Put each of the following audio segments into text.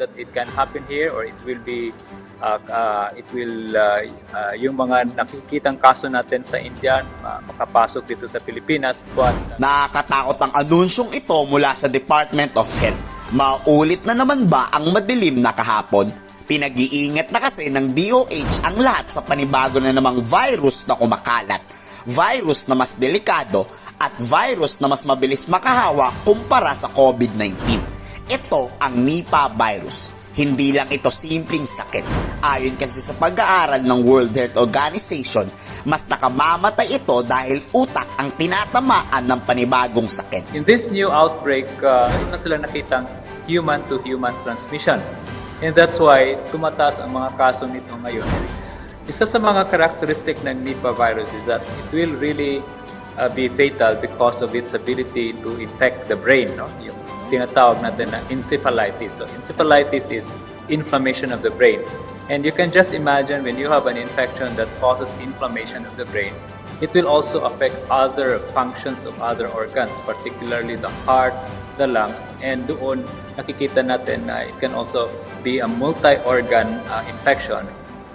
that it can happen here or it will be uh, uh, it will uh, uh, yung mga nakikitang kaso natin sa India uh, makapasok dito sa Pilipinas but Nakakatakot ang anunsyong ito mula sa Department of Health. Maulit na naman ba ang madilim na kahapon? Pinag-iingat na kasi ng DOH ang lahat sa panibago na namang virus na kumakalat. Virus na mas delikado at virus na mas mabilis makahawa kumpara sa COVID-19. Ito ang Nipah virus. Hindi lang ito simpleng sakit. Ayon kasi sa pag-aaral ng World Health Organization, mas nakamamatay ito dahil utak ang tinatamaan ng panibagong sakit. In this new outbreak, uh, na sila nakitang human-to-human transmission. And that's why tumataas ang mga kaso nito ngayon. Isa sa mga characteristic ng Nipah virus is that it will really uh, be fatal because of its ability to infect the brain. No? Tinatawag natin na encephalitis. So encephalitis is inflammation of the brain. And you can just imagine when you have an infection that causes inflammation of the brain, it will also affect other functions of other organs, particularly the heart, the lungs, and doon nakikita natin na it can also be a multi-organ uh, infection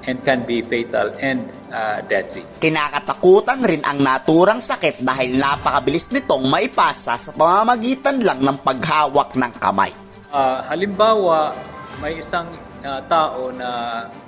and can be fatal and uh, deadly. Kinakatakutan rin ang naturang sakit dahil napakabilis nitong maipasa sa pamamagitan lang ng paghawak ng kamay. Uh, halimbawa, may isang uh, tao na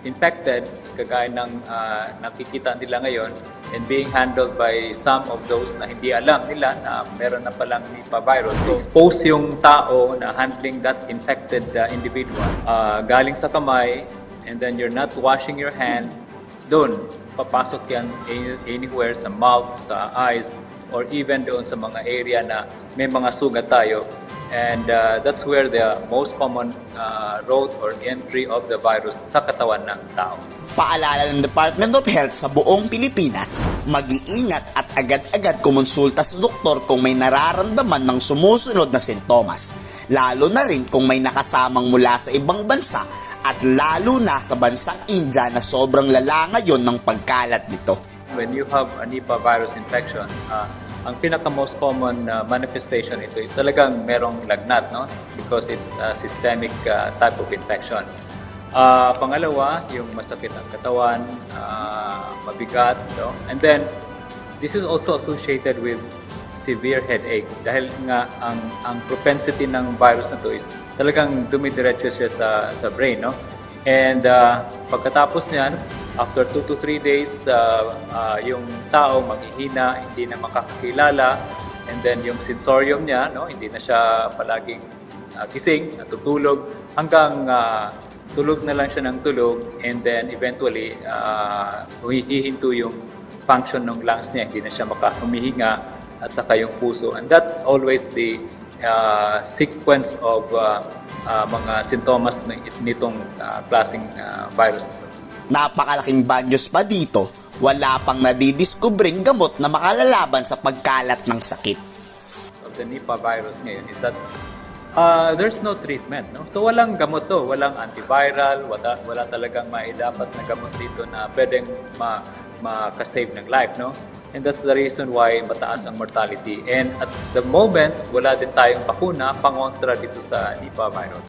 infected, kagaya ng uh, nakikita nila ngayon, and being handled by some of those na hindi alam nila na meron na palang Nipah virus. So, expose yung tao na handling that infected uh, individual uh, galing sa kamay, and then you're not washing your hands, doon, papasok yan any- anywhere sa mouth, sa eyes, or even doon sa mga area na may mga sugat tayo. And uh, that's where the most common uh, road or entry of the virus sa katawan ng tao. Paalala ng Department of Health sa buong Pilipinas, mag-iingat at agad-agad kumonsulta sa doktor kung may nararamdaman ng sumusunod na sintomas. Lalo na rin kung may nakasamang mula sa ibang bansa at lalo na sa bansang India na sobrang lala ngayon ng pagkalat nito. When you have a Nipah virus infection, uh, ang pinaka most common uh, manifestation ito is talagang merong lagnat, no? Because it's a systemic uh, type of infection. Uh, pangalawa, yung masakit ang katawan, uh, mabigat, no? And then, this is also associated with severe headache dahil nga ang ang propensity ng virus na to is talagang dumidiretso siya sa sa brain no? And uh, pagkatapos niyan after 2 to 3 days uh, uh, yung tao maghihina hindi na makakakilala. And then yung sensorium niya no hindi na siya palaging uh, gising natutulog hanggang uh, tulog na lang siya ng tulog. And then eventually uh, hihinto yung function ng lungs niya hindi na siya makahumihinga at saka yung puso. And that's always the uh, sequence of uh, uh, mga sintomas ng nitong uh, klaseng uh, virus. na to. Napakalaking banyos pa dito, wala pang nadidiskubring gamot na makalalaban sa pagkalat ng sakit. Of the Nipah virus ngayon is that uh, there's no treatment. No? So walang gamot to, walang antiviral, wala, wala talagang maidapat na gamot dito na pwedeng ma, makasave ng life. No? And that's the reason why mataas ang mortality. And at the moment, wala din tayong bakuna pangontra dito sa Nipah virus.